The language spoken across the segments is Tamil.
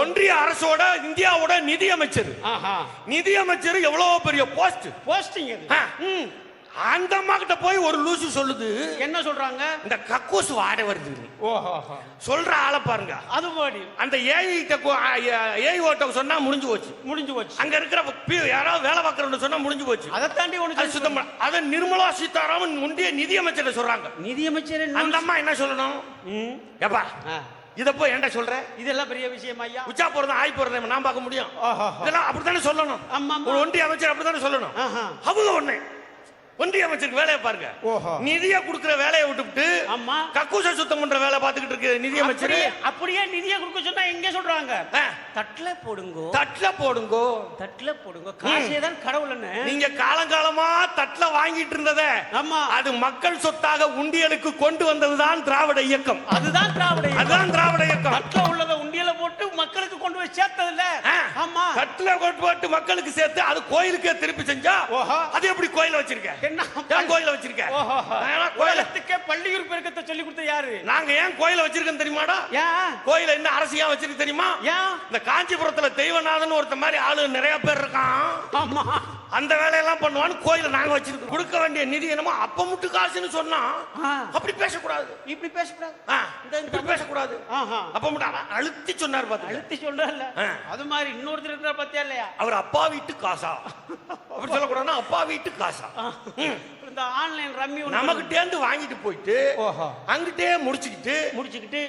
ஒன்றிய அரசோட இந்தியாவோட நிதி அமைச்சர். நிதி அமைச்சர் எவ்வளவு பெரிய போஸ்ட். போஸ்டிங் அந்த அம்மா கிட்ட போய் ஒரு லூசு சொல்லுது. என்ன சொல்றாங்க? இந்த கக்கூஸ் வாடை வருது. ஓஹோ சொல்ற ஆளை பாருங்க. அது மாதிரி அந்த ஏஐ ஏஐ ஓட்ட சொன்னா முடிஞ்சு போச்சு. முடிஞ்சு போச்சு. அங்க இருக்கிற யாராவது வேலை பார்க்கறவங்க சொன்னா முடிஞ்சு போச்சு. அதை தாண்டி ஒண்ணு சுத்தம் அத நிர்மலா சீதாராமன் முந்தைய நிதி அமைச்சர் சொல்றாங்க. நிதியமைச்சர் அந்த அம்மா என்ன சொல்லணும்? ம். இத போய் என்ன சொல்ற? இதெல்லாம் பெரிய விஷயம் ஐயா. உச்சா போறதும் ஆய் போறதும் நான் பார்க்க முடியும். இதெல்லாம் அப்படித்தானே சொல்லணும்? ஆமா, ஒன்றிய அமைச்சர் அப்படித்தானே சொல்லணும். அவங்க ஒண்ணு. ஒன்றிய அமைச்சருக்கு வேலையை பாருங்க ஓஹோ. நிதியை கொடுக்கிற வேலையை விட்டுவிட்டு ஆமா. கக்கூச சுத்தம் பண்ற வேலை பார்த்துக்கிட்டு இருக்கு நிதி அமைச்சர் அப்படியே நிதியை கொடுக்க சொன்னா எங்க சொல்றாங்க. தட்டுல போடுங்கோ தட்டுல போடுங்கோ தட்டுல போடுங்க காசே தான் கடவுள்னு நீங்க காலங்காலமா தட்டுல வாங்கிட்டு இருந்தத ஆமா. அது மக்கள் சொத்தாக உண்டியலுக்கு கொண்டு வந்ததுதான் திராவிட இயக்கம் அதுதான் திராவிட இயக்கம். அதுதான் திராவிட இயக்கம் தட்டுல உள்ளத உண்டியல போட்டு மக்களுக்கு கொண்டு போய் சேர்த்தது இல்ல. ஆமா. தட்டுல கொண்டு போட்டு மக்களுக்கு சேர்த்து அது கோயிலுக்கே திருப்பி செஞ்சா ஓஹோ. அது எப்படி கோயில வச்சிருக்க? என்ன? கோயில வச்சிருக்க? ஓஹோ. ஏன்னா கோயில உலகத்துக்கே பள்ளியூர் பெருக்கத்தை சொல்லி கொடுத்த யாரு? நாங்க ஏன் கோயில வச்சிருக்கோம் தெரியுமாடா? ஏன்? கோயில என்ன அரசியா வச்சிருக்கு தெரியுமா? இந்த காஞ்சிபுரத்துல தெய்வநாதன் ஒருத்த மாதிரி ஆளு நிறைய பேர் இருக்கான். ஆமா. அந்த வேலையெல்லாம் பண்ணுவான்னு கோயில நாங்க வச்சிருக்கோம். கொடுக்க வேண்டிய நிதி என்னமோ அப்ப முட்டு காசுன்னு சொன்னா. அப்படி பேசக்கூடாது. இப்படி பேசக்கூடாது. இப்படி பேசக்கூடாது. அப்ப மட்டும் அழ- அழுத்தி சொன்னார் பாத்து அழுத்தி அது மாதிரி இன்னொருத்தர் இருக்கிற பத்தியா இல்லையா? அவர் அப்பா வீட்டு காசா. அப்படி சொல்லக்கூடாதுன்னா அப்பா வீட்டு காசா. இந்த ஆன்லைன் ரம்மி நமக்கிட்டே இருந்து வாங்கிட்டு போயிட்டு. அங்கிட்டே முடிச்சுக்கிட்டு முடிச்சுக்கிட்டு.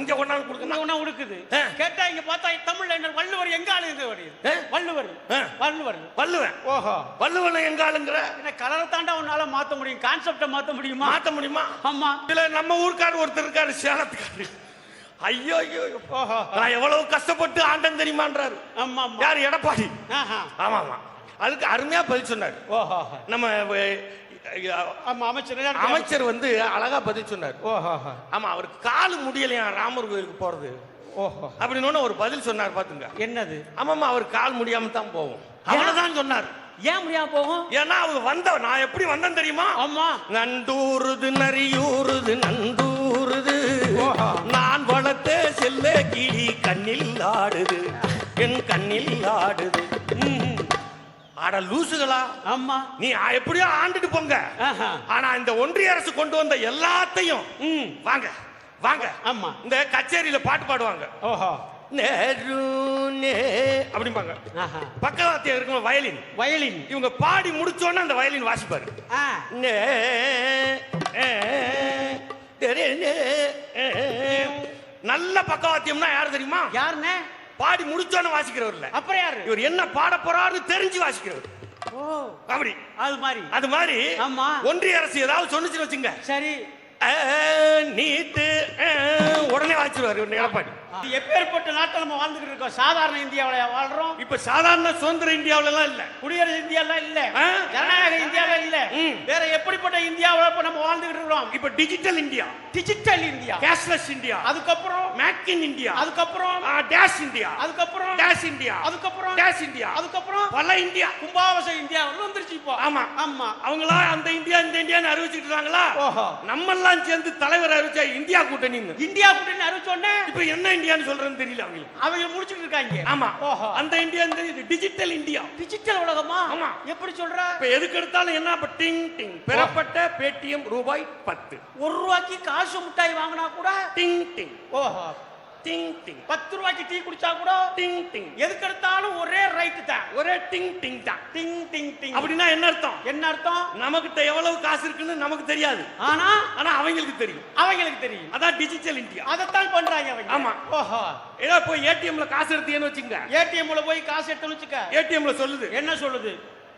இங்க கொண்டாந்து கொடுக்கணும். ஒண்ணா உடுக்குது. கேட்டா இங்க பார்த்தா தமிழ்ல என்ன வள்ளுவர் எங்க ஆளுங்க வருது. வள்ளுவர். வள்ளுவர். வல்லுவன் ஓஹோ. வல்லுவன் எங்க ஆளுங்கிற? என்ன கலரை தாண்டா உன்னால மாத்த முடியும்? கான்செப்ட மாத்த முடியுமா? மாத்த முடியுமா? ஆமா. இதுல நம்ம ஊர்க்கார் ஒருத்தர் இருக்காரு சேலத்துக்காரு ஐயோ ஐயோ நான் எவ்வளவு கஷ்டப்பட்டு ஆண்டன் தெரியுமான்றாரு ஆமா யார்? எடப்பாடி. ஆஹா. ஆமா ஆமா. அதுக்கு அருமையா பதில் சொன்னார். நம்ம அமைச்சர் அமைச்சர் வந்து அழகா பதில் சொன்னார். ஆமா அவருக்கு காலு முடியலையா ராமர் கோயிலுக்கு போறது? ஓஹோ. அப்படின்னு ஒரு பதில் சொன்னார் பாத்துங்க. என்னது? ஆமாமா அவர் கால் முடியாம தான் போவோம். அவ்வளவுதான் சொன்னார். ஏன் முடியாம போகும் ஏன்னா அவர் வந்த நான் எப்படி வந்தேன் தெரியுமா? ஆமா. நண்டூருது நரியூருது நண்டூருது வளர்த்த செல்ல கிளி கண்ணில் ஆடுது. என் கண்ணில் ஆடுது. அட லூசுகளா? ஆமா. நீ எப்படியோ ஆண்டுட்டு போங்க. ஆனா இந்த ஒன்றிய அரசு கொண்டு வந்த எல்லாத்தையும் வாங்க வாங்க. ஆமா. இந்த கச்சேரியில பாட்டு பாடுவாங்க. ஓஹோ. அப்படிம்பாங்க. பக்கவாத்தியம் இருக்கும் வயலின். வயலின். இவங்க பாடி முடிச்சோன்னே அந்த வயலின் வாசிப்பாரு. நே. நல்ல பக்கவாத்தியம்னா யாரு தெரியுமா? யாருண்ணே பாடி முடிச்சோன்னு வாசிக்கிறவர் இல்ல அப்புறம் யாரு? இவர் என்ன பாட போறாருன்னு தெரிஞ்சு வாசிக்கிறவர். ஓ. அப்படி. அது மாதிரி. அது மாதிரி ஆமா. ஒன்றிய அரசு ஏதாவது சொன்னுச்சுன்னு வச்சுங்க. சரி. நீட்டு ஆ, உடனே வாசிச்சிருவாரு எடப்பாடி. எப்பேற்பட்ட நாட்டில் நம்ம வாழ்ந்துகிட்டு இருக்கோம்? சாதாரண இந்தியாவில வாழ்றோம். இப்ப சாதாரண சுதந்திர இந்தியாவுல எல்லாம் இல்ல. குடியரசு இந்தியாலாம் இல்ல? ஜனநாயக இந்தியால இல்ல. வேற எப்படிப்பட்ட இந்தியாவுல இப்ப நம்ம வாழ்ந்துகிட்டு இருக்கிறோம்? இப்ப digital India digital India cashless India அதுக்கப்புறம் மேக் இன் இந்தியா அதுக்கப்புறம் டேஷ் இந்தியா அதுக்கப்புறம் டேஷ் இந்தியா அதுக்கப்புறம் டேஷ் இந்தியா அதுக்கப்புறம் பல இந்தியா கும்பாவச இந்தியா வந்துருச்சு இப்போ. ஆமா. ஆமா. அவங்களா அந்த இந்தியா இந்த இந்தியான்னு அறிவிச்சிட்டு இருக்காங்களா. நம்ம எல்லாம் சேர்ந்து தலைவர் அறிவிச்சா இந்தியா கூட்டணின்னு. இந்தியா கூட்டணி அறிவிச்சோடனே இப்ப என்ன இந்தியான்னு சொல்றேன்னு தெரியல அவங்களுக்கு. அவங்க முடிச்சுட்டு இருக்காங்க. ஆமா. ஓஹோ. அந்த இந்தியா இந்த இது டிஜிட்டல் இந்தியா டிஜிட்டல் உலகமா? ஆமா. எப்படி சொல்ற? இப்ப எதுக்கு எடுத்தாலும் என்ன? இப்ப டிங் டிங் பெறப்பட்ட பேடிஎம் ரூபாய் பத்து. ஒரு ரூபாய்க்கு காசு மிட்டாய் வாங்கினா கூட டிங் டிங் ஓஹோ. டிங் டிங் பத்து ரூபாய்க்கு டீ குடிச்சா கூட டிங் டிங் எதுக்கு எடுத்தாலும் ஒரே ரைட்டு தான். ஒரே டிங் டிங் தான். டிங் டிங் டிங் அப்படின்னா என்ன அர்த்தம்? என்ன அர்த்தம்? நமக்கிட்ட எவ்வளவு காசு இருக்குன்னு நமக்கு தெரியாது. ஆனா? ஆனா அவங்களுக்கு தெரியும். அவங்களுக்கு தெரியும். அதான் டிஜிட்டல் இந்தியா அதைத்தான் பண்றாங்க அவங்க. ஆமா. ஓஹோ. ஏதோ போய் ஏடிஎம்ல காசு எடுத்தீங்கன்னு வச்சுங்க ஏடிஎம்ல போய் காசு எடுத்து வச்சுக்க. ஏடிஎம்ல சொல்லுது. என்ன சொல்லுது?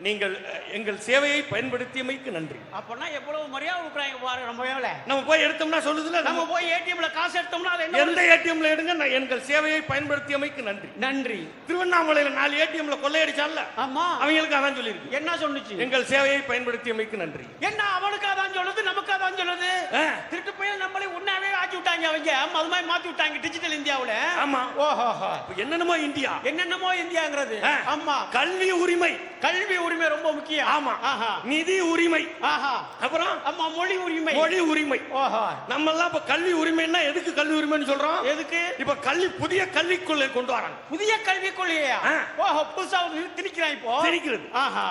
நீங்கள் எங்கள் சேவையை பயன்படுத்தியமைக்கு நன்றி. அப்பனா எவ்வளவு மரியாதை கொடுக்குறாங்க பாரு நம்ம வேலை நம்ம போய் எடுத்தோம்னா சொல்லுதுல நம்ம போய் ஏடிஎம்ல காசு எடுத்தோம்னா அது எந்த? ஏடிஎம்ல எடுங்க நான் எங்கள் சேவையை பயன்படுத்தியமைக்கு நன்றி. நன்றி. திருவண்ணாமலையில நாலு ஏடிஎம்ல கொள்ளையடிச்சான்ல ஆமா. அவங்களுக்கு அதான் சொல்லியிருக்கு என்ன சொன்னுச்சு? எங்கள் சேவையை பயன்படுத்தியமைக்கு நன்றி. என்ன அவனுக்கு அதான் சொல்லுது நமக்கு அதான் சொல்லுது திருட்டு போய் நம்மளே உண்ணாவே ஆக்கி விட்டாங்க அவங்க. அது மாதிரி மாத்தி விட்டாங்க டிஜிட்டல் இந்தியாவுல. ஆமா. ஓஹோ என்னென்னமோ இந்தியா. என்னென்னமோ இந்தியாங்கிறது. ஆமா. கல்வி உரிமை. கல்வி உரிமை ரொம்ப முக்கியம். ஆமா. நிதி உரிமை. அப்புறம்? ஆமா மொழி உரிமை. மொழி உரிமை. நம்ம எல்லாம் இப்ப கல்வி உரிமைன்னா எதுக்கு கல்வி உரிமைன்னு சொல்றோம்? எதுக்கு? இப்ப கல்வி புதிய கல்விக் கொள்கை கொண்டு வராங்க புதிய கல்விக் கொள்கையா. ஓஹோ புதுசா திணிக்கிறான் இப்போ. திணிக்கிறது.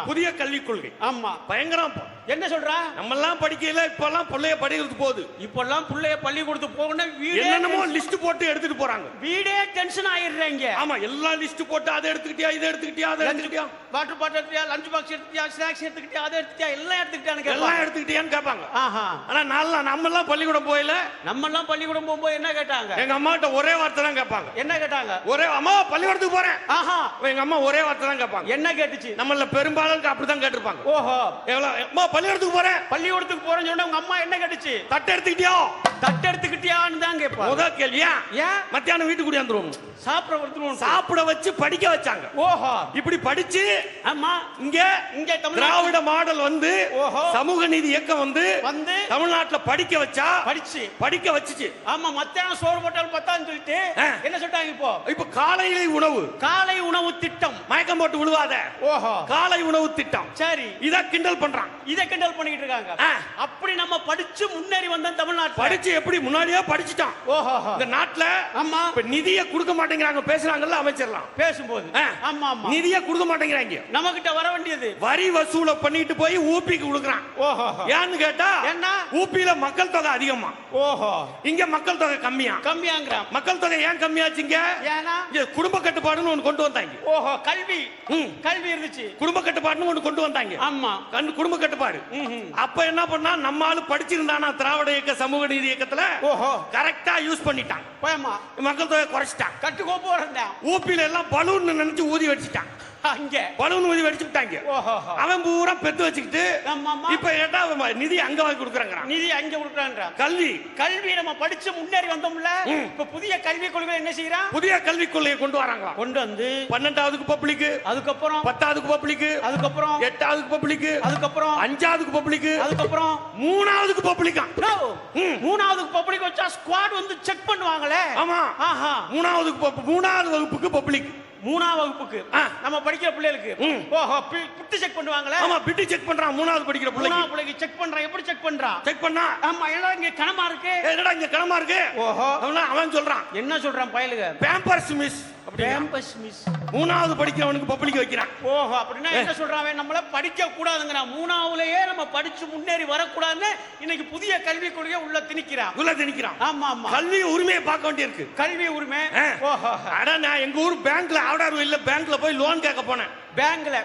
புதிய கல்விக் கொள்கை ஆமா. பயங்கரம் இப்ப. என்ன சொல்றா? நம்ம எல்லாம் படிக்கையில இப்ப எல்லாம் பிள்ளைய படிக்கிறது போகுது. இப்பெல்லாம் பிள்ளைய பள்ளிக்கூடத்துக்கு போகணும் வீடே என்னென்னமோ லிஸ்ட் போட்டு எடுத்துட்டு போறாங்க. வீடே டென்ஷன் ஆயிடுறாங்க. ஆமா எல்லா லிஸ்ட் போட்டு அதை எடுத்துக்கிட்டியா இதை எடுத்துக்கிட்டியா அதை எடுத்துக்கிட்டியா? வாட்டர் பாட்டில் எடுத்துக்கியா லஞ்ச் பாக்ஸ் எடுத்துக்கியா ஸ்நாக்ஸ் எடுத்துக்கிட்டியா அதை எடுத்துக்கியா எல்லாம் எடுத்துக்கிட்டான்னு எல்லாம் எடுத்துக்கிட்டியான்னு கேட்பாங்க. ஆஹா. ஆனா நல்லா நம்ம எல்லாம் பள்ளிக்கூடம் போயில நம்ம எல்லாம் பள்ளிக்கூடம் போகும்போது என்ன கேட்டாங்க? எங்க அம்மா கிட்ட ஒரே வார்த்தை தான் கேட்பாங்க. என்ன கேட்டாங்க? ஒரே அம்மா பள்ளிக்கூடத்துக்கு போறேன். ஆஹா. எங்க அம்மா ஒரே வார்த்தை தான் கேட்பாங்க. என்ன கேட்டுச்சு? நம்மள பெரும்பாலும் அப்படிதான் கேட்டிருப்பாங்க. ஓஹோ. எவ்வளவு அம்மா பள்ளிக்கூடத்துக்கு போறேன். பள்ளிக்கூடத்துக்கு போறேன்னு சொன்னா உங்க அம்மா என்ன கேட்டுச்சு? தட்டை எடுத்துக்கிட்டியோ? தட்டு எடுத்துக்கிட்டியான்னு தான் கேட்பா முத கேள்வியா ஏன்? மத்தியானம் வீட்டுக்கு கூடியாந்துருவோம் சாப்பிட ஒருத்தரும் சாப்பிட வச்சு படிக்க வச்சாங்க. ஓஹோ. இப்படி படிச்சு ஆமா. இங்க இங்க திராவிட மாடல் வந்து ஓஹோ. சமூக நீதி இயக்கம் வந்து வந்து தமிழ்நாட்டுல படிக்க வச்சா படிச்சு. படிக்க வச்சுச்சு. ஆமா மத்தியானம் சோறு போட்டாலும் பத்தான்னு சொல்லிட்டு. என்ன சொல்லிட்டாங்க இப்போ? இப்ப காலையில உணவு. காலை உணவு திட்டம். மயக்கம் போட்டு விழுவாத. ஓஹோ. காலை உணவு திட்டம். சரி. இத கிண்டல் பண்றான். இத கிண்டல் பண்ணிட்டு இருக்காங்க. அப்படி நம்ம படிச்சு முன்னேறி வந்தோம் தமிழ்நாட்டுல. படிச்சு எப்படி முன்னாடியே படிச்சுட்டான்? ஓஹோ இந்த நாட்டுல ஆமா. இப்ப நிதிய கொடுக்க மாட்டேங்கிறாங்க பேசுறாங்கல்ல அமைச்சிடலாம் பேசும்போது. ஆமா ஆமா. நிதிய கொடுக்க மாட்டேங்கிறாங்க. நம்ம கிட்ட வர வேண்டியது. வரி வசூல பண்ணிட்டு போய் ஊபிக்கு கொடுக்குறான். ஓஹோ ஏன்னு கேட்டா என்ன ஊபியில மக்கள் தொகை அதிகமா. ஓஹோ. இங்க மக்கள் தொகை கம்மியா. கம்மியாங்கிறான். மக்கள் தொகை ஏன் கம்மியாச்சுங்க ஏன்னா? இங்க குடும்ப கட்டுப்பாடுன்னு ஒண்ணு கொண்டு வந்தாங்க. ஓஹோ கல்வி. கல்வி இருந்துச்சு. குடும்ப கட்டுப்பாடுன்னு ஒண்ணு கொண்டு வந்தாங்க. ஆமா. குடும்ப கட்டுப்பாடு. அப்ப என்ன பண்ணா நம்ம ஆளு படிச்சிருந்தானா திராவிட இயக்க சமூக நீதி இயக்கத்துல ஓஹோ. கரெக்டா யூஸ் பண்ணிட்டான். மக்கள் தொகை குறைச்சிட்டான். கட்டுக்கோப்பு வரண்டேன் ஊப்பில எல்லாம் பலூன் நினைச்சு ஊதி வச்சுட்டான். அங்க. ஊதி வடிச்சு விட்டாங்க அவன் பூரா பெத்து வச்சுக்கிட்டு இப்ப கேட்டா நிதி அங்க வாங்கி கொடுக்குறாங்கிறான். நிதி அங்க கொடுக்குறான்றான். கல்வி. கல்வி நம்ம படிச்சு முன்னேறி வந்தோம்ல. இப்ப புதிய கல்விக் கொள்கை என்ன செய்யறான் புதிய கல்விக் கொள்கையை கொண்டு வராங்களா கொண்டு வந்து பன்னெண்டாவதுக்கு பப்ளிக் அதுக்கப்புறம் பத்தாவதுக்கு பப்ளிக் அதுக்கப்புறம் எட்டாவதுக்கு பப்ளிக் அதுக்கப்புறம் அஞ்சாவதுக்கு பப்ளிக் அதுக்கப்புறம். மூணாவதுக்கு பப்ளிக்கா No. ம். மூணாவது பப்ளிக் வச்சா ஸ்குவாட் வந்து செக் பண்ணுவாங்களே. ஆமா. ஆஹா. மூணாவதுக்கு மூணாவது வகுப்புக்கு பப்ளிக் மூணாவது வகுப்புக்கு. நம்ம படிக்கிற பிள்ளைகளுக்கு. ஓஹோ பிட்டு செக் பண்ணுவாங்களே? ஆமா பிட்டி செக் பண்றான் மூணாவது படிக்கிற பிள்ளைக்கு. மூணாவது பிள்ளைக்கு செக் பண்றான் எப்படி செக் பண்றான் செக் பண்ணா. ஆமா எல்லாம் இங்க கனமா இருக்கு? "ஏய், என்னடா இங்க கிளமா இருக்கு? ஓஹோ. அவனா சொல்றான். என்ன சொல்றான் பயலுக? பேம்பர்ஸ் மிஸ் கேம்பஸ் மிஸ் மூணாவது படிக்கிறவனுக்கு பப்ளிக் வைக்கிறான். ஓஹோ அப்படின்னா என்ன சொல்றான் அவன் நம்மள படிக்க கூடாதுங்கிறான் மூணாவதுலயே நம்ம படிச்சு முன்னேறி வரக்கூடாதுன்னு இன்னைக்கு புதிய கல்விக் கொள்கையை உள்ள திணிக்கிறான் உள்ள திணிக்கிறான். ஆமா ஆமா. கல்வி உரிமையை பார்க்க வேண்டியிருக்கு. கல்வி உரிமை. ஓஹோ. அட நான் எங்க ஊர் பேங்க்ல ஆவடார் இல்ல பேங்க்ல போய் லோன் கேட்க போனேன். பேங்க்ல.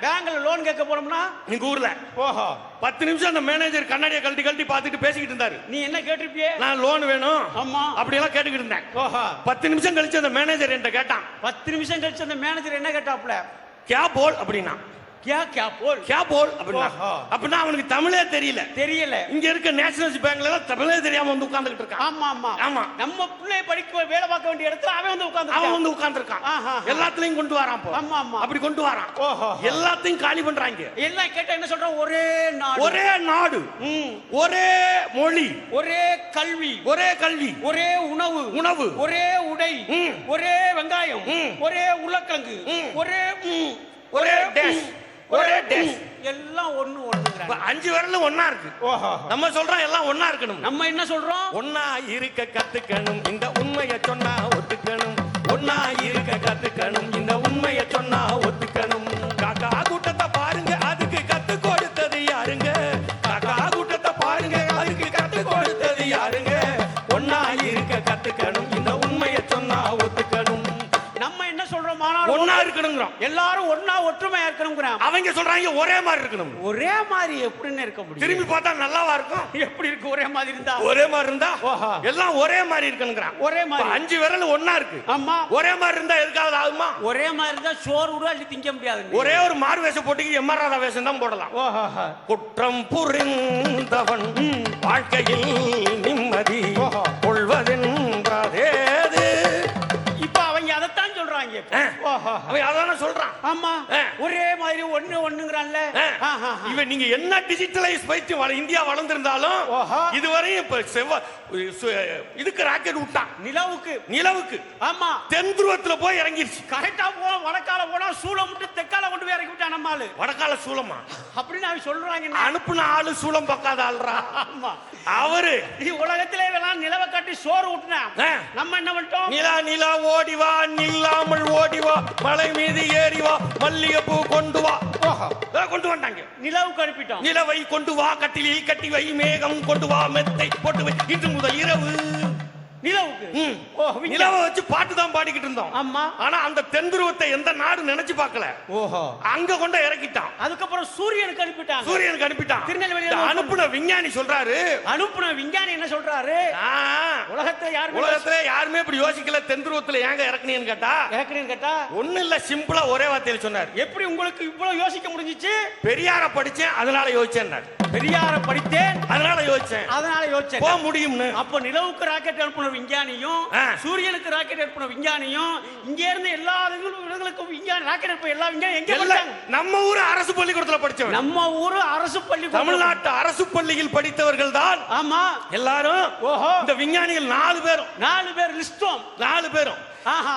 பேங்க்ல லோன் கேட்க போனோம்னா எங்க ஊர்ல. ஓஹோ. பத்து நிமிஷம் அந்த மேனேஜர் கண்ணாடியை கழட்டி கழட்டி பார்த்துட்டு பேசிக்கிட்டு இருந்தாரு. நீ என்ன கேட்டிருப்பியே? நான் லோன் வேணும். ஆமா. அப்படி எல்லாம் கேட்டுக்கிட்டு இருந்தேன். ஓஹோ. பத்து நிமிஷம் கழிச்சு அந்த மேனேஜர் என்கிட்ட கேட்டான். பத்து நிமிஷம் கழிச்சு அந்த மேனேஜர் என்ன கேட்டாப்ல கே போல் அப்படின்னா. கியா கியா போல்? கே போல் அப்படின்னா. அப்படின்னா அவனுக்கு தமிழே தெரியல. தெரியல. இங்க இருக்க நேஷனல்ஸ் பேங்க்ல தமிழே தெரியாம வந்து உட்கார்ந்துகிட்டு இருக்கான். ஆமா ஆமா. ஆமா. நம்ம பிள்ளைய படிக்க வேலை பார்க்க வேண்டிய இடத்துல அவன் வந்து அவன் உட்கார்ந்து வந்து உட்கார்ந்துருக்கான். எல்லாத்துலயும் கொண்டு வரான் போ. ஆமா, ஆமா. அப்படி கொண்டு வரான். எல்லாத்தையும் காலி பண்றாங்க. எல்லாம் கேட்டா என்ன சொல்றான்? ஒரே நாடு. ஒரே நாடு. ஒரே மொழி. ஒரே கல்வி. ஒரே கல்வி. ஒரே உணவு. உணவு. ஒரே உடை. ஒரே வெங்காயம். ஒரே உருளைக்கிழங்கு. ம். ஒரே. ஒரே டேஷ் ஒரே. எல்லாம் ஒண்ணு ஒண்ணுங்கிறாங்க. அஞ்சு விரலும் ஒண்ணா இருக்கு. ஓஹோ. நம்ம சொல்றோம் எல்லாம் ஒண்ணா இருக்கணும். நம்ம என்ன சொல்றோம்? ஒன்னா இருக்க கத்துக்கணும். இந்த உண்மைய சொன்னா ஒத்துக்கணும். ஒன்னா இருக்க கத்துக்கணும். இந்த உண்மைய சொன்னா ஒத்துக்கணும். இருக்கணுங்கிறோம். எல்லாரும் ஒண்ணா ஒற்றுமையா இருக்கணுங்கிறான் அவங்க சொல்றாங்க ஒரே மாதிரி இருக்கணும். ஒரே மாதிரி எப்படின்னு இருக்க முடியும்? திரும்பி பார்த்தா நல்லாவா இருக்கும்? எப்படி இருக்கு? ஒரே மாதிரி இருந்தா? ஒரே மாதிரி இருந்தா. எல்லாம் ஒரே மாதிரி இருக்கணுங்கிறான். ஒரே மாதிரி. அஞ்சு விரல் ஒண்ணா இருக்கு. ஆமா. ஒரே மாதிரி இருந்தா எதுக்காவது ஆகுமா? ஒரே மாதிரி இருந்தா சோறு கூட அள்ளி திங்க முடியாது ஒரே ஒரு மாறு வேஷம் போட்டுக்கு எம்ஆர் ராதா வேஷம் தான் போடலாம். குற்றம் புரிந்தவன் வாழ்க்கையில் நிம்மதி ஓஹோ. அவன் அதான சொல்றான். ஆமா. ஒரே மாதிரி ஒண்ணு ஒண்ணுங்கிறான்ல. இவன் நீங்க என்ன டிஜிட்டலைஸ் வள- இந்தியா வளர்ந்திருந்தாலும். இதுவரையும் இப்ப செவ்வ சு- இதுக்கு ராக்கெட் விட்டான். நிலவுக்கு. நிலவுக்கு. ஆமா. தென் துருவத்துல போய் இறங்கிருச்சு. கரெக்டா போனா வடக்கால போனா சூளம் விட்டு தெற்கால கொண்டு போய் இறக்கி விட்டான் நம்மாளு வடக்கால சூலமா அப்படின்னு அவன் சொல்றாங்க. அனுப்புன ஆளு சூலம் பக்காத ஆள்றா ஆமா. அவரு. உலகத்திலே வேணாம் நிலவை கட்டி சோறு விட்டுனா ஆ. நம்ம என்ன பண்ணிட்டோம்? நிலா நிலா ஓடி வா நில்லாமல் ஓடி வா மலை மீது ஏறி வா மல்லிகைப்பூ கொண்டு வா. கொண்டு வந்தாங்க. நிலவுக்கு அனுப்பிட்டோம். நிலவை கொண்டு வா கட்டிலில் கட்டி வை மேகம் கொண்டு வா மெத்தை போட்டு வை. இன்று முதல் இரவு நிலவுக்கு. ஓ. நிலவை வச்சு பாட்டு தான் பாடிக்கிட்டு இருந்தோம். ஆமா. ஆனா அந்த தென்துருவத்தை எந்த நாடு நினைச்சு பார்க்கல. ஓஹோ. அங்க கொண்டு இறக்கிட்டான். அதுக்கப்புறம் சூரியனுக்கு அனுப்பிட்டாங்க. சூரியனுக்கு அனுப்பிட்டான். திருநெல்வேலியில அனுப்புன விஞ்ஞானி சொல்றாரு. அனுப்புன விஞ்ஞானி என்ன சொல்றாரு? உலகத்துல யாருமே உலகத்துல யாருமே இப்படி யோசிக்கல. தென்துருவத்துல ஏங்க இறக்குனீன்னு கேட்டா? கேக்குறேன்னு கேட்டா? ஒண்ணு இல்ல சிம்பிளா ஒரே வார்த்தையில சொன்னார். எப்படி உங்களுக்கு இவ்வளவு யோசிக்க முடிஞ்சிச்சு? பெரியார படிச்சேன் அதனால யோசிச்சேன் பெரியார படித்தேன் அதனால யோசிச்சேன். அதனால யோசிச்சேன். போக முடியும்னு. அப்ப நிலவுக்கு ராக்கெட் அனுப்புன விஞ்ஞானியும். சூரியனுக்கு ராக்கெட் அனுப்புன விஞ்ஞானியும் இங்க இருந்து எல்லா இடங்களுக்கும் விஞ்ஞானி ராக்கெட் அனுப்ப எல்லா விஞ்ஞானி எங்க படிச்சாங்க நம்ம ஊர் அரசு பள்ளிக்கூடத்துல படிச்சவன். நம்ம ஊரு அரசு பள்ளி தமிழ்நாட்டு அரசு பள்ளியில் படித்தவர்கள் தான் ஆமா. எல்லாரும் ஓஹோ. இந்த விஞ்ஞானிகள் நாலு பேரும். நாலு பேர் லிஸ்டும் நாலு பேரும்.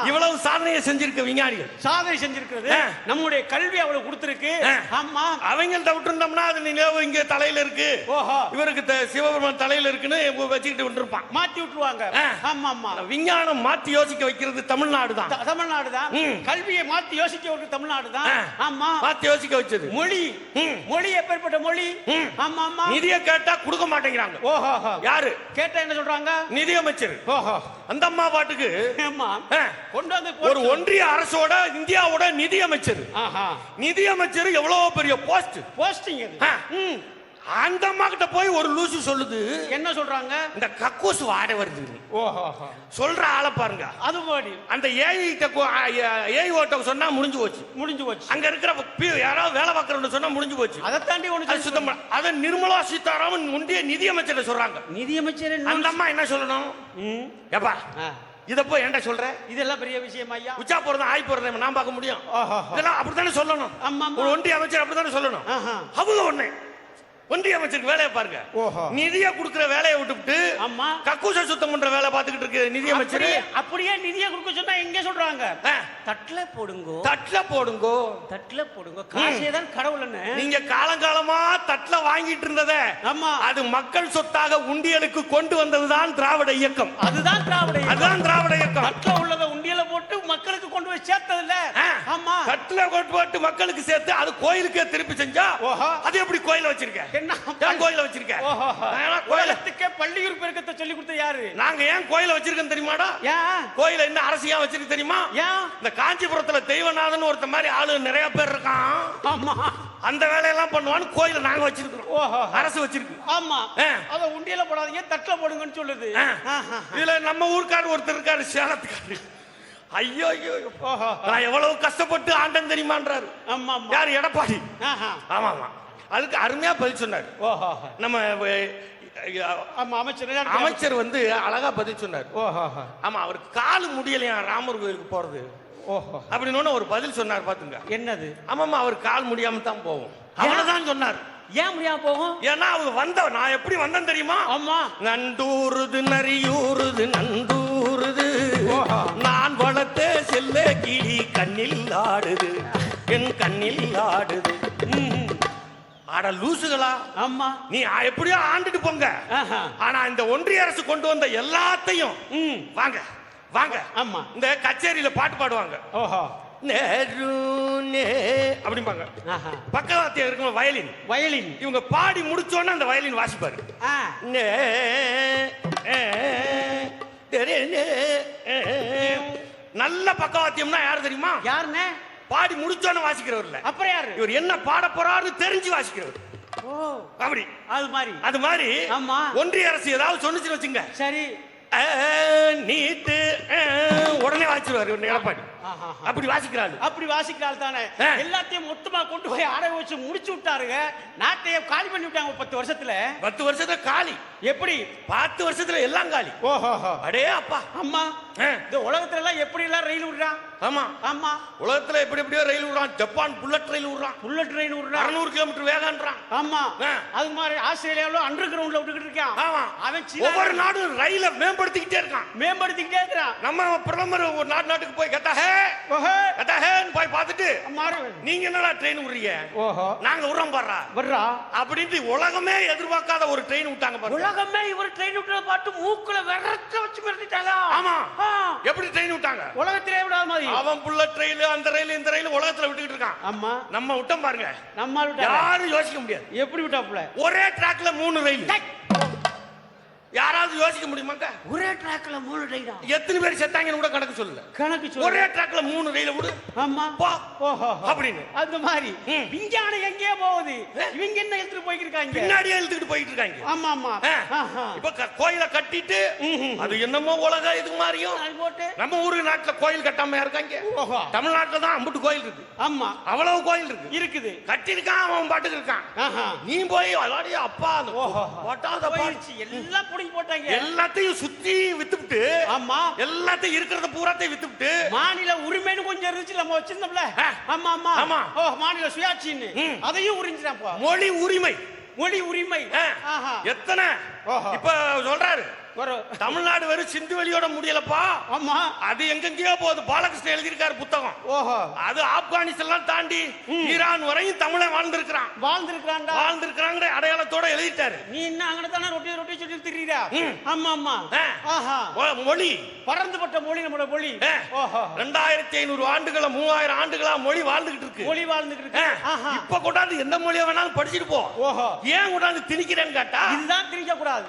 இவ்வளவு சாதனையை செஞ்சிருக்க விஞ்ஞானிகள். சாதனை செஞ்சிருக்கிறது. நம்முடைய கல்வி அவ்வளவு கொடுத்திருக்கு. ஆமா. அவங்கள்ட்ட விட்டுருந்தோம்னா அது நிலவு இங்க தலையில இருக்கு. ஓஹோ. இவருக்கு சிவபெருமான் தலையில இருக்குன்னு வச்சுக்கிட்டு விட்டுருப்பான். மாத்தி விட்டுருவாங்க. ஆமா ஆமா. விஞ்ஞானம் மாத்தி யோசிக்க வைக்கிறது தமிழ்நாடு தான். தமிழ்நாடு தான். கல்வியை மாத்தி யோசிக்க ஒரு தமிழ்நாடு தான். ஆமா. மாத்தி யோசிக்க வச்சது. மொழி. மொழி எப்பேற்பட்ட மொழி. ஆமா ஆமா. நிதியை கேட்டா கொடுக்க மாட்டேங்கிறாங்க. ஓஹோ. யாரு? கேட்டா என்ன சொல்றாங்க? நிதியமைச்சர். ஓஹோ. அந்த அம்மா பாட்டுக்கு ஆமா ஆ, கொண்டு வந்து ஒரு ஒன்றிய அரசோட இந்தியாவோட நிதியமைச்சர். ஆஹா. நிதியமைச்சர் எவ்வளவு பெரிய போஸ்ட். போஸ்டிங். அந்த அம்மா கிட்ட போய் ஒரு லூசு சொல்லுது. என்ன சொல்றாங்க? இந்த கக்கூஸ் வாடை வருது சொல்ற ஆளை பாருங்க. அது மாதிரி அந்த ஏஐ ஏஐ ஓட்ட சொன்னா முடிஞ்சு போச்சு. முடிஞ்சு போச்சு. அங்க இருக்கிற யாராவது வேலை பார்க்கறவங்க சொன்னா முடிஞ்சு போச்சு. அதை தாண்டி ஒண்ணு சுத்தம் அத நிர்மலா சீதாராமன் முந்தைய நிதியமைச்சர் சொல்றாங்க. நிதியமைச்சர் அந்த அம்மா என்ன சொல்லணும்? ஏப்பா இத போய் என்ன சொல்ற இதெல்லாம் பெரிய விஷயம் ஐயா உச்சா போறது ஆய் போறது நான் பார்க்க முடியும். இதெல்லாம் அப்படித்தானே சொல்லணும் ஆமா. ஒரு ஒன்றிய அமைச்சர் அப்படித்தானே சொல்லணும். அவங்க ஒண்ணு ஒன்றிய அமைச்சருக்கு வேலையை பாருங்க. நிதியை கொடுக்கிற வேலையை விட்டுவிட்டு ஆமா. கக்கூச சுத்தம் பண்ற வேலை பார்த்துக்கிட்டு இருக்கு நிதியமைச்சர் அப்படியே அப்படியே நிதியை கொடுக்க சொன்னா எங்க சொல்றாங்க. தட்டுல போடுங்கோ. தட்டுல போடுங்கோ. தட்டுல போடுங்க. காசே தான் கடவுள்னு. நீங்க காலங்காலமா தட்டுல வாங்கிட்டு இருந்தத ஆமா. அது மக்கள் சொத்தாக உண்டியலுக்கு கொண்டு வந்ததுதான் திராவிட இயக்கம். அதுதான் திராவிட இயக்கம். அதுதான் திராவிட இயக்கம். தட்டுல உள்ளத போட்டு மக்களுக்கு கொண்டு போய் சேர்த்தது. ஆமா. தட்டுல கொண்டு போட்டு மக்களுக்கு சேர்த்து அது கோயிலுக்கே திருப்பி செஞ்சா ஓஹோ. அது எப்படி கோயில வச்சிருக்க? என்ன? கோயில வச்சிருக்க? ஓஹோ. ஏன்னா கோயில உலகத்துக்கே பள்ளியூர் பெருக்கத்தை சொல்லி கொடுத்த யாரு? நாங்க ஏன் கோயில வச்சிருக்கோம் தெரியுமாடா? ஏன்? கோயில என்ன அரசியா வச்சிருக்கு தெரியுமா? ஏன்? இந்த காஞ்சிபுரத்துல தெய்வநாதன் ஒருத்த மாதிரி ஆளு நிறைய பேர் இருக்கான். ஆமா. அந்த வேலையெல்லாம் பண்ணுவான்னு கோயில நாங்க வச்சிருக்கிறோம். ஓஹோ. அரசு வச்சிருக்கு. ஆமா. அத உண்டியல போடாதீங்க தட்டுல போடுங்கன்னு சொல்லுது. இதுல நம்ம ஊர்க்காரர் ஒருத்தர் இருக்காரு சேலத்துக்காரு ஐயோ ஐயோ நான் எவ்வளவு கஷ்டப்பட்டு ஆண்டன் தெரியுமான்றாரு. ஆமா யார் எடப்பாடி? ஆஹா. ஆமா ஆமா. அதுக்கு அருமையா பதில் சொன்னார். நம்ம அமைச்சர் அமைச்சர் வந்து அழகா பதில் சொன்னார். ஆமா அவருக்கு காலு முடியலையா ராமர் கோயிலுக்கு போறது? ஓஹோ. அப்படின்னு ஒரு பதில் சொன்னார் பாத்துங்க. என்னது? ஆமாமா அவர் கால் முடியாம தான் போவோம். அவ்வளவுதான் சொன்னார். ஏன் முடியாம போகும்? ஏன்னா அவர் வந்த நான் எப்படி வந்தேன் தெரியுமா? ஆமா. நண்டூருது நரியூருது நண்டூருது செல்ல கிளி கண்ணில் ஆடுது. என் கண்ணில் ஆடுது. அட லூசுகளா? ஆமா. நீ எப்படியோ ஆண்டுட்டு போங்க. ஆனா இந்த ஒன்றிய அரசு கொண்டு வந்த எல்லாத்தையும் வாங்க வாங்க. ஆமா. இந்த கச்சேரியில பாட்டு பாடுவாங்க. ஓஹோ. அப்படிம்பாங்க. பக்கவாத்தியம் இருக்கும் வயலின். வயலின். இவங்க பாடி முடிச்சோன்னா அந்த வயலின் வாசிப்பாரு. நே. நல்ல பக்கவாத்தியம்னா யார் தெரியுமா? யாருண்ணே பாடி முடிச்சோன்னு வாசிக்கிறவர் இல்ல. அப்புறம் யாரு? இவர் என்ன பாட போறாருன்னு தெரிஞ்சு வாசிக்கிறவர். ஓ. அப்படி. அது மாதிரி. அது மாதிரி ஆமா. ஒன்றிய அரசு ஏதாவது சொன்னுச்சுன்னு வச்சுங்க. சரி. ஆ, உடனே வாசிச்சிருவாரு எடப்பாடி. அப்படி வாசிக்கிறாரு அப்படி வாசிக்கிறாள் தானே. எல்லாத்தையும் மொத்தமா கொண்டு போய் அடை வச்சு முடிச்சு விட்டாருங்க. நாட்டையே காலி பண்ணி விட்டாங்க பத்து வருஷத்துல. பத்து வருஷத்துல காலி. எப்படி? பத்து வருஷத்துல எல்லாம் காலி. ஓஹோ. அடே அப்பா. அம்மா. இந்த உலகத்துல எல்லாம் எப்படி எல்லாம் ரயில் விடுறான்? ஆமா. ஆமா. உலகத்துல எப்படி எப்படியோ ரயில் விடுறான். ஜப்பான் புல்லட் ரயில் விடுறான். புல்லட் ட்ரெயின் விடுறான். அறுநூறு கிலோமீட்டர் வேகம்ன்றான் ஆமா. அது மாதிரி ஆஸ்திரேலியாவுல அண்டர் கிரவுண்ட்ல விட்டுக்கிட்டு இருக்கான். ஆமா. அவன் ஒவ்வொரு நாடும் ரயில மேம்படுத்திக்கிட்டே இருக்கான். மேம்படுத்திக்கிட்டே இருக்கிறான். நம்ம பிரதமர் ஒரு நாட்டு நாட்டுக்கு போய் கத்தா ஹே ஓஹோ கத்தா ஹேன்னு போய் பார்த்துட்டு நீங்க என்னடா ட்ரெயின் விடுறீங்க? ஓஹோ. நாங்க விடுறோம் பாடுறா வர்றா? அப்படின்ட்டு உலகமே எதிர்பார்க்காத ஒரு ட்ரெயின் விட்டாங்க பாருங்க. உலகமே இவர் ட்ரெயின் விட்டுறத பார்த்து மூக்குல விரக்க வச்சு மிரட்டிட்டாளா ஆமா. எப்படி ட்ரெயின் விட்டாங்க? உலகத்திலே விடாத மாதிரி. அவன் புல்லட் ரயில் அந்த ரயில் இந்த ரயில் உலகத்துல விட்டுக்கிட்டு இருக்கான். ஆமா. நம்ம விட்டோம் பாருங்க. நம்ம யாரும் யோசிக்க முடியாது. எப்படி விட்டாப்புல? ஒரே ட்ராக்ல மூணு ரயில் யாராவது யோசிக்க முடியுமாங்க ஒரே ட்ராக்ல மூணு ட்ரெயினா எத்தனை பேர் செத்தாங்கன்னு கூட கணக்கு சொல்லல. கணக்கு சொல்லு ஒரே ட்ராக்ல மூணு ரயில விடு. ஆமா. போ. ஓஹோ. அப்படின்னு. அந்த மாதிரி. விஞ்ஞானம் எங்கேயோ போகுது. இவங்க என்ன எடுத்துட்டு போய்க்கிட்டு இருக்காங்க பின்னாடியே இழுத்துக்கிட்டு போயிட்டு இருக்காங்க ஆமா. ஆமா. இப்ப கோயிலை கட்டிட்டு அது என்னமோ உலக இது மாதிரியும் நம்ம ஊரு நாட்டுல கோயில் கட்டாம இருக்காங்க. ஓஹோ. தமிழ்நாட்டுல தான் அம்புட்டு கோயில் இருக்கு. ஆமா. அவ்வளவு கோயில் இருக்கு. இருக்குது. கட்டிருக்கான் அவன் பாட்டுக்கு இருக்கான். நீ போய் அலாடி அப்பா அந்த. போட்டாத போயிருச்சு எல்லாம் புடிங்கி போட்டாங்க. எல்லாத்தையும் சுத்தி வித்துவிட்டு ஆமா. எல்லாத்தையும் இருக்கிறத பூராத்தையும் வித்துவிட்டு மாநில உரிமைன்னு கொஞ்சம் இருந்துச்சு நம்ம வச்சிருந்தோம்ல. ஆமா ஆமா. ஆமா. ஓ மாநில சுயாட்சின்னு. அதையும் உறிஞ்சிட்டாப்பா மொழி உரிமை. மொழி உரிமை. எத்தனை. இப்ப சொல்றாரு. தமிழ்நாடு வெறும் சிந்து வெளியோட முடியலப்பா. ஆமா. அது எங்கெங்கயோ போகுது. பாலகிருஷ்ணன் எழுதியிருக்காரு புத்தகம். ஓஹோ. அது ஆப்கானிஸ்தான் தாண்டி ஈரான் வரையும் தமிழன் வாழ்ந்திருக்கிறான். வாழ்ந்திருக்காண்டா வாழ்ந்திருக்கிறாங்க அடையாளத்தோட எழுதிட்டாரு. நீ என்ன அங்கே தானே ரொட்டி ரொட்டி சொல்லி திரியா. ஆமா ஆமா. ஆஹா. மொழி. பறந்துபட்ட மொழி நம்மளோட மொழி. ஓஹோ. ரெண்டாயிரத்தி ஐநூறு ஆண்டுகளா மூவாயிரம் ஆண்டுகளா மொழி வாழ்ந்துகிட்டு இருக்கு. மொழி வாழ்ந்துட்டு ஆ. இருக்கு. இப்ப கொண்டாந்து எந்த மொழியை வேணாலும் படிச்சுட்டு போ. ஓஹோ. ஏன் கொண்டாந்து திணிக்கிறேன்னு கேட்டா? இதுதான் திரிக்க கூடாது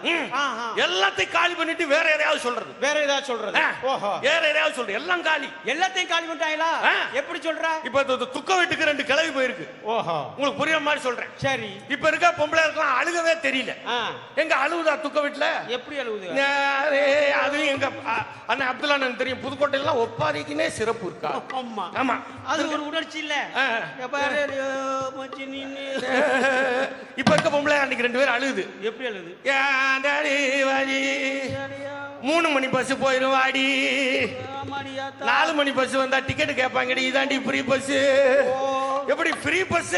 எல்லாத்தையும் காலி பண்ணிட்டு வேற எதையாவது சொல்றது? வேற ஏதாவது சொல்றது. ஓஹோ. வேற எதையாவது சொல்றது? எல்லாம் காலி. எல்லாத்தையும் காலி பண்ணிட்டாங்களா. எப்படி சொல்ற? இப்ப துக்க வீட்டுக்கு ரெண்டு கிளவி போயிருக்கு. ஓஹோ. உங்களுக்கு புரியுற மாதிரி சொல்றேன். சரி. இப்ப இருக்க பொம்பளை இருக்கலாம் அழுகவே தெரியல. எங்க அழுவுதா துக்க வீட்டுல? எப்படி அழுவுது நேரே அதுவும் எங்க அண்ணன் அப்துல்லா எனக்கு தெரியும். புதுக்கோட்டையில ஒப்பாரிக்குனே சிறப்பு இருக்கா? ஆமா. ஆமா. அது ஒரு உணர்ச்சி இல்ல. இப்ப இருக்க பொம்பளை அன்னைக்கு ரெண்டு பேரும் அழுகுது. எப்படி வாடி மூணு மணி பஸ் போயிரும் வாடி நாலு மணி பஸ் வந்தா டிக்கெட் கேட்பாங்கடி. இதாண்டி ஃப்ரீ பஸ் எப்படி ஃப்ரீ பஸ்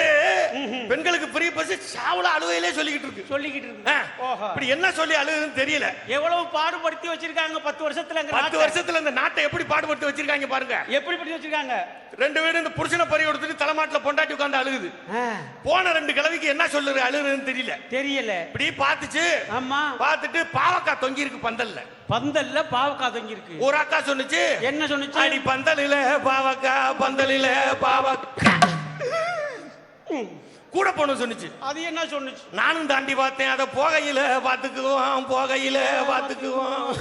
பெண்களுக்கு ஃப்ரீ பஸ் சாவல அழுவையிலே சொல்லிக்கிட்டு இருக்கு. சொல்லிக்கிட்டு இருக்கு. ஓஹோ. இப்படி என்ன சொல்லி அழுகுதுன்னு தெரியல. எவ்வளவு பாடுபடுத்தி வச்சிருக்காங்க பத்து வருஷத்துல பத்து. வருஷத்துல இந்த நாட்டை எப்படி பாடுபடுத்தி வச்சிருக்காங்க பாருங்க. எப்படி படுத்தி வச்சிருக்காங்க? ரெண்டு பேரும் இந்த புருஷனை பறி கொடுத்துட்டு தலைமாட்டுல பொண்டாட்டி உட்கார்ந்து அழுகுது. போன ரெண்டு கிழவிக்கு என்ன சொல்லுது அழுகுதுன்னு தெரியல. தெரியல. இப்படி பார்த்துச்சு. ஆமா. பார்த்துட்டு பாவக்காய் தொங்கி இருக்கு பந்தல்ல. பந்தல்ல பாவக்காய் தொங்கி இருக்கு ஒரு அக்கா சொன்னுச்சு என்ன சொன்னுச்சு? அடி பந்தலில பாவக்கா பந்தலில பாவக்கா கூட பொண்ணு சொன்னுச்சு. அது என்ன சொன்னுச்சு? நானும் தாண்டி பார்த்தேன். அதை போகையில பார்த்துக்குவோம் போகையில பார்த்துக்குவோம்.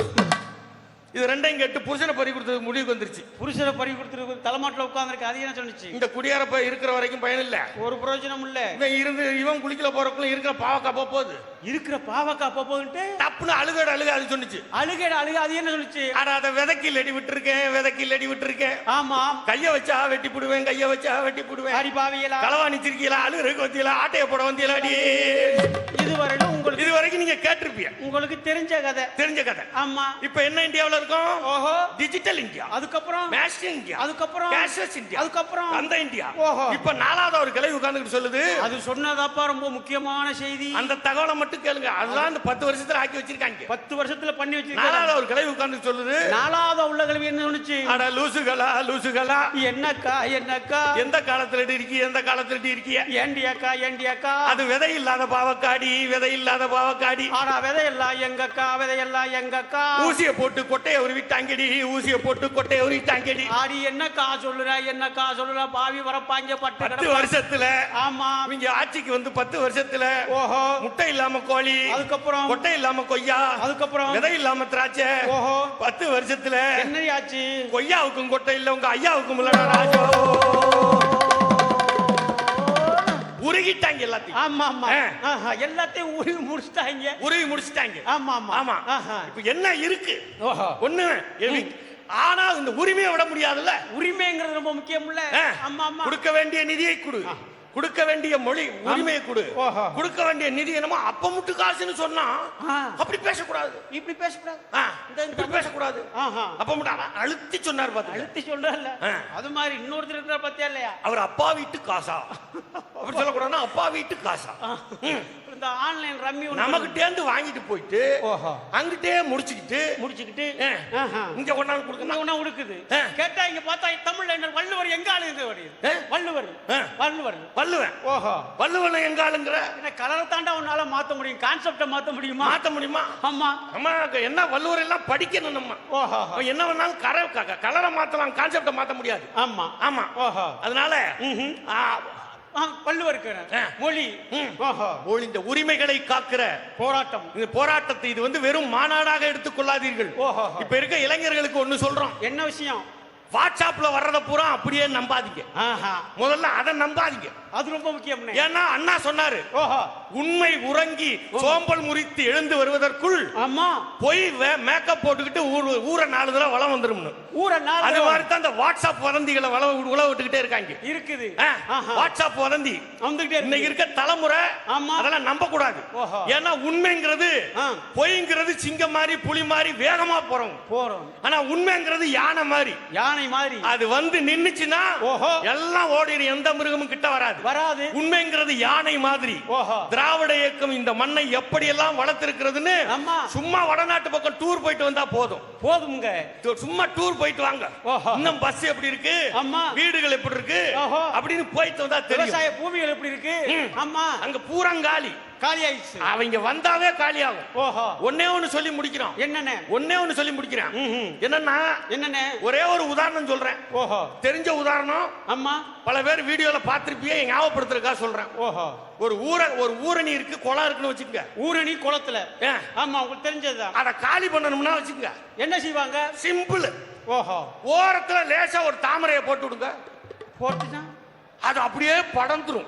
இது ரெண்டையும் கேட்டு புருஷனை பறி கொடுத்தது முடிவுக்கு வந்துருச்சு. புருஷனை பறி கொடுத்துருக்கு தலைமாட்டில் உட்காந்துருக்கு அது என்ன சொன்னுச்சு? இந்த குடியாரப்ப இருக்கிற வரைக்கும் பயன் இல்ல. ஒரு பிரயோஜனம் இல்ல. இவன் இருந்து இவன் குளிக்கல போறக்குள்ள இருக்கிற பாவக்கா போக போகுது. இருக்கிற பாவக்காய் போயிட்டு டப்புன்னு அழுகட அழுக அது சொன்னுச்சு. அழுகட அழுக அது என்ன சொல்லுச்சு ஆனா அதை விதைக்கில் அடி விட்டுருக்கேன் விதைக்கில் அடி விட்டுருக்கேன். ஆமா. கைய வச்சா வெட்டி போடுவேன் கைய வச்சா வெட்டி போடுவேன். அடி பாவியலா களவாணி சிரிக்கலா அழுகிறக்கு வந்தீங்களா ஆட்டைய போட வந்தீங்களா அடி. இதுவரையிலும் உங்களுக்கு இது வரைக்கும் நீங்க கேட்டிருப்பீங்க. உங்களுக்கு தெரிஞ்ச கதை. தெரிஞ்ச கதை. ஆமா. இப்ப என்ன இந்தியாவுல இருக்கும் ஓஹோ. டிஜிட்டல் இந்தியா அதுக்கப்புறம் மேஸ்ட் இந்தியா அதுக்கப்புறம் கேஷ்லெஸ் இந்தியா அதுக்கப்புறம் அந்த இந்தியா ஓஹோ. இப்ப நாலாவது ஒரு கிளை உட்கார்ந்துட்டு சொல்லுது. அது சொன்னதாப்பா ரொம்ப முக்கியமான செய்தி. அந்த தகவலை மட்டும் கேளுங்க. அதுதான் இந்த பத்து வருஷத்துல ஆக்கி வச்சிருக்காங்க. பத்து வருஷத்துல பண்ணி வச்சிருக்காங்க. நாலாவது ஒரு கிளை உட்கார்ந்து சொல்லுது. நாலாவது உள்ள கல்வி என்ன சொன்னுச்சு? அட லூசுகளா லூசுகளா? என்னக்கா என்னக்கா? எந்த காலத்துல இருக்கீ எந்த காலத்துல இடி இருக்கிய? ஏண்டி அக்கா ஏண்டி அக்கா அது விதை இல்லாத பாவக்காடி விதை இல்லாத பாவக்காடி. ஆனா விதையெல்லாம் எங்கக்கா விதையெல்லாம் எங்கக்கா? ஊசிய போட்டு கொட்டைய உருவிட்டாங்கடி ஊசிய போட்டு கொட்டைய உருவிட்டாங்கடி ஆடி என்னக்கா சொல்லுற என்னக்கா சொல்லுற? பாவி வரப்பாங்க பட்டு பத்து கிடப்பா. வருஷத்துல ஆமா. இவங்க ஆட்சிக்கு வந்து பத்து வருஷத்துல ஓஹோ. முட்டை இல்லாம கோழி அதுக்கப்புறம்? கொட்டை இல்லாம கொய்யா அதுக்கப்புறம்? விதை இல்லாம திராட்சை ஓஹோ. பத்து வருஷத்துல என்னையாச்சு கொய்யாவுக்கும் கொட்டை இல்ல உங்க ஐயாவுக்கும் இல்லடா ராஜோ. உருகிட்டாங்க எல்லாத்தையும். ஆமா ஆமா. எல்லாத்தையும் உருவி முடிச்சிட்டாங்க. உருவி முடிச்சிட்டாங்க. ஆமா ஆமா. ஆமா. இப்ப என்ன இருக்கு? ஓஹோ. ஒண்ணு ஆனா இந்த உரிமையை விட முடியாதுல்ல? உரிமைங்கிறது ரொம்ப முக்கியம் இல்ல. ஆமா ஆமா. கொடுக்க வேண்டிய நிதியை கொடு. கொடுக்க வேண்டிய மொழி உரிமையை கொடு. கொடுக்க வேண்டிய நிதி என்னமோ அப்ப முட்டு காசுன்னு சொன்னா. அப்படி பேசக்கூடாது. இப்படி பேசக்கூடாது. இப்படி பேசக்கூடாது. அப்ப மட்டும் அழ- அழுத்தி சொன்னார் பாத்து அழுத்தி சொல்றல ஆ. அது மாதிரி இன்னொருத்தர் இருக்கிற பத்தியா இல்லையா? அவர் அப்பா வீட்டு காசா. அப்படி சொல்லக்கூடாதுன்னா அப்பா வீட்டு காசா. இந்த ஆன்லைன் ரம்மி நமக்கிட்டே இருந்து வாங்கிட்டு போயிட்டு ஓஹோ. அங்கிட்டே முடிச்சுக்கிட்டு முடிச்சுக்கிட்டு. இங்க கொண்டாந்து கொடுக்கணும். ஒண்ணா உடுக்குது ஆ. கேட்டா இங்க பார்த்தா தமிழ்ல என்ன வள்ளுவர் எங்க ஆளுங்க வருது. வள்ளுவர். ஆ. வள்ளுவர். வல்லுவன் ஓஹோ. வல்லுவன் எங்க ஆளுங்கிற? என்ன கலரை தாண்டா உன்னால மாத்த முடியும்? கான்செப்ட மாத்த முடியுமா? மாத்த முடியுமா? ஆமா. அம்மா என்ன வள்ளுவர் எல்லாம் படிக்கணும் நம்ம? ஓஹோ. என்ன வேணாலும் கர கலரை மாத்தலாம் கான்செப்ட மாத்த முடியாது. ஆமா. ஆமா. ஓஹோ. அதனால ஆ. மொழி. ம். ஓஹோ. ஓ, இந்த உரிமைகளை காக்கிற போராட்டம். இந்த போராட்டத்தை இது வந்து வெறும் மாநாடாக எடுத்துக்கொள்ளாதீர்கள் ஓஹோ. இப்ப இருக்க இளைஞர்களுக்கு ஒண்ணு சொல்றோம். என்ன விஷயம்? வாட்ஸ்அப்ல வர்றத பூரா அப்படியே நம்பாதீங்க. ஆஹா. முதல்ல அதை நம்பாதீங்க. அது ரொம்ப முக்கியம் ஏன்னா அண்ணா சொன்னாரு ஓஹோ. உண்மை உறங்கி சோம்பல் முறித்து எழுந்து வருவதற்குள் ஆமா. பொய் மேக்கப் போட்டுக்கிட்டு ஊர் ஊரை நாலு தடவை வளம் வந்துரும்னு. ஊரை நாலு அது மாதிரி தான் இந்த வாட்ஸ்அப் வதந்திகளை வள உழ விட்டுக்கிட்டே இருக்காங்க. இருக்குது. வாட்ஸ்அப் வதந்தி. வந்துகிட்டே இன்னைக்கு இருக்க தலைமுறை ஆமா. அதெல்லாம் நம்ப கூடாது. ஏன்னா உண்மைங்கிறது. பொய்ங்கிறது சிங்கம் மாதிரி புலி மாதிரி வேகமா போறோம். போறோம். ஆனா உண்மைங்கிறது யானை மாதிரி. யானை மாதிரி. அது வந்து நின்னுச்சுன்னா ஓஹோ. எல்லாம் ஓடிடும். எந்த மிருகமும் கிட்ட வராது. வராது. உண்மைங்கிறது யானை மாதிரி. திராவிட இயக்கம் இந்த மண்ணை எப்படி எல்லாம் வளர்த்திருக்கிறதுன்னு. சும்மா வடநாட்டு பக்கம் டூர் போயிட்டு வந்தா போதும். போதுமுங்க. சும்மா டூர் போயிட்டு வாங்க. இன்னும் பஸ் எப்படி இருக்கு? ஆமா. வீடுகள் எப்படி இருக்கு. அப்படின்னு போயிட்டு வந்தா தெரியும். விவசாய பூமிகள் எப்படி இருக்கு? ம். ஆமா. அங்க பூரங்காலி. காலி ஆயிடுச்சு. அவங்க வந்தாவே காலி ஆகும். ஓஹோ. ஒன்னே ஒண்ணு சொல்லி முடிக்கிறோம். என்னென்ன? ஒன்னே ஒண்ணு சொல்லி முடிக்கிறேன். என்னன்னா என்னென்ன? ஒரே ஒரு உதாரணம் சொல்றேன். ஓஹோ. தெரிஞ்ச உதாரணம் ஆமா. பல பேர் வீடியோல பார்த்திருப்பியே ஞாபகப்படுத்துறதுக்கா சொல்றேன். ஓஹோ. ஒரு ஊர ஒரு ஊரணி இருக்கு குளம் இருக்குன்னு வச்சுக்கோங்க. ஊரணி குளத்துல? ஆமா உங்களுக்கு தெரிஞ்சதுதான் அதை காலி பண்ணணும்னா வச்சுக்கோங்க. என்ன செய்வாங்க? சிம்பிள். ஓஹோ. ஓரத்துல லேசா ஒரு தாமரையை போட்டு விடுங்க. போட்டுனா அது அப்படியே படந்துரும்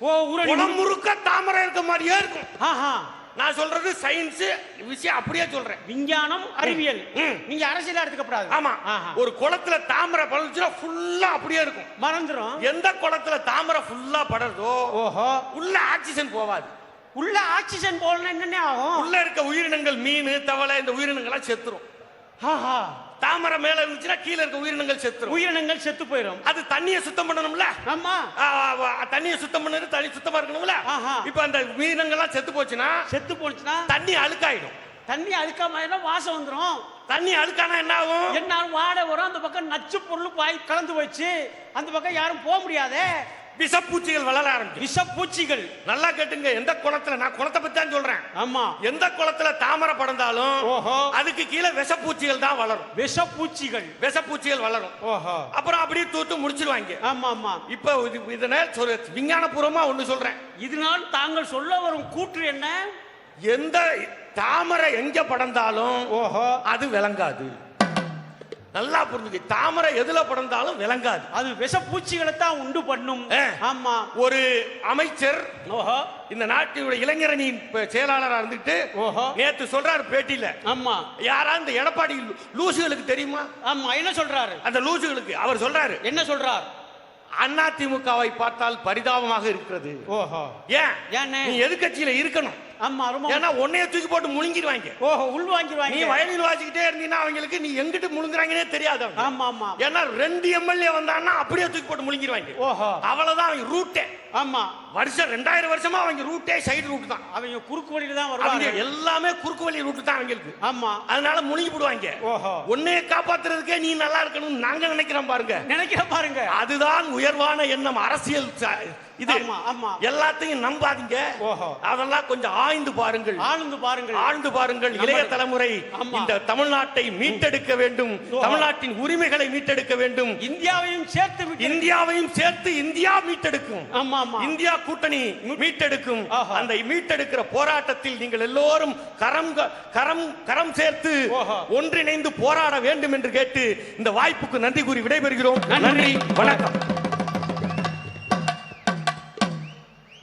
ஓ ஊரணி குளம் முழுக்க தாமரை இருக்க மாதிரியே இருக்கும். ஆஹா. நான் சொல்றது சயின்ஸ் விஷயம் அப்படியே சொல்றேன். விஞ்ஞானம் அறிவியல். நீங்க அரசியல் எடுத்துக்கப்படாது. ஆமா. ஒரு குளத்துல தாமரை படர்ந்துச்சுன்னா ஃபுல்லா அப்படியே இருக்கும். மறந்துரும். எந்த குளத்துல தாமரை ஃபுல்லா படருதோ ஓஹோ. உள்ள ஆக்சிஜன் போவாது. உள்ள ஆக்சிஜன் போடணும் என்னென்ன ஆகும்? உள்ள இருக்க உயிரினங்கள் மீன் தவளை இந்த உயிரினங்கள்லாம் செத்துரும். ஆஹா. தாமரை மேல இருந்துச்சுன்னா கீழே இருக்க உயிரினங்கள் செத்துரும். உயிரினங்கள் செத்து போயிடும் அது தண்ணியை சுத்தம் பண்ணணும்ல? ஆமா. தண்ணியை சுத்தம் பண்ணது தண்ணி சுத்தமா இருக்கணும்ல. இப்ப அந்த உயிரினங்கள்லாம் செத்து போச்சுன்னா செத்து போச்சுன்னா தண்ணி அழுக்காயிடும். தண்ணி அழுக்காம வாசம் வந்துரும். தண்ணி அழுக்கானா என்ன ஆகும்? என்ன வாடை வரும் அந்த பக்கம் நச்சு பொருள் பாய் கலந்து வச்சு அந்த பக்கம் யாரும் போக முடியாதே. விஷப்பூச்சிகள் வளர ஆரம்பிக்கும் விஷப்பூச்சிகள். நல்லா கேட்டுங்க எந்த குளத்துல நான் குளத்தை பத்தி தான் சொல்றேன். ஆமா. எந்த குளத்துல தாமரை படந்தாலும் ஓஹோ. அதுக்கு கீழே விஷப்பூச்சிகள் தான் வளரும். விஷப்பூச்சிகள். விஷப்பூச்சிகள் வளரும். ஓஹோ. அப்புறம் அப்படியே தூத்து முடிச்சிருவாங்க. ஆமா ஆமா இப்ப இது இதனால சொல்ற விஞ்ஞானபூர்வமா ஒண்ணு சொல்றேன். இதனால் தாங்கள் சொல்ல வரும் கூற்று என்ன? எந்த தாமரை எங்க படந்தாலும் ஓஹோ. அது விளங்காது. நல்லா புரிஞ்சுக்க. தாமரை எதுல படந்தாலும் விளங்காது. அது விஷப்பூச்சிகளை தான் உண்டு பண்ணும். ஆமா. ஒரு அமைச்சர் ஓஹோ. இந்த நாட்டினுடைய இளைஞரணியின் ப- செயலாளரா இருந்துட்டு ஓஹோ. நேத்து சொல்றாரு பேட்டியில. ஆமா. யாரா இந்த எடப்பாடி லூசுகளுக்கு தெரியுமா? ஆமா என்ன சொல்றாரு? அந்த லூசுகளுக்கு அவர் சொல்றாரு. என்ன சொல்றார்? அதிமுகவை பார்த்தால் பரிதாபமாக இருக்கிறது. ஓஹோ. ஏன்? ஏன்னு? நீ எதிர்க்கட்சியில இருக்கணும். ஆமா ரொம்ப ஏன்னா உன்னைய தூக்கி போட்டு முழுங்கிடுவாங்க. ஓஹோ உள் நீ வாங்கிடுவாங்க வயலில் வாசிக்கிட்டே இருந்தீங்கன்னா அவங்களுக்கு நீ எங்கிட்டு முழுங்குறாங்கன்னே தெரியாது. ஆமா ஆமா. ஏன்னா ரெண்டு எம்எல்ஏ வந்தான்னா அப்படியே தூக்கி போட்டு முழுங்கிடுவாங்க. ஓஹோ. அவ்வளவுதான் அவங்க ரூட்டே ஆமா. வருஷம் ரெண்டாயிரம் வருஷமா அவங்க ரூட்டே சைடு ரூட் தான். அவங்க குறுக்கு வழியில தான் வருவாங்க. எல்லாமே குறுக்கு வழி ரூட் தான் அவங்களுக்கு. ஆமா. அதனால முழுங்கி போடுவாங்க. ஓஹோ. உன்னைய காப்பாத்துறதுக்கே நீ நல்லா இருக்கணும்னு நாங்க நினைக்கிறோம் பாருங்க. நினைக்கிற பாருங்க. அதுதான் உயர்வான எண்ணம் அரசியல் இது எல்லாத்தையும் நம்பாதீங்க. அதெல்லாம் கொஞ்சம் ஆய்ந்து பாருங்கள். ஆழ்ந்து பாருங்கள். ஆழ்ந்து பாருங்கள். இளைய தலைமுறை. இந்த தமிழ்நாட்டை மீட்டெடுக்க வேண்டும். தமிழ்நாட்டின் உரிமைகளை மீட்டெடுக்க வேண்டும். இந்தியாவையும் சேர்த்து இந்தியாவையும் சேர்த்து இந்தியா மீட்டெடுக்கும். இந்தியா கூட்டணி மீட்டெடுக்கும். அந்த மீட்டெடுக்கிற போராட்டத்தில் நீங்கள் எல்லோரும் கரம் கரம் கரம் சேர்த்து. ஒன்றிணைந்து போராட வேண்டும் என்று கேட்டு இந்த வாய்ப்புக்கு நன்றி கூறி விடைபெறுகிறோம். நன்றி. வணக்கம்.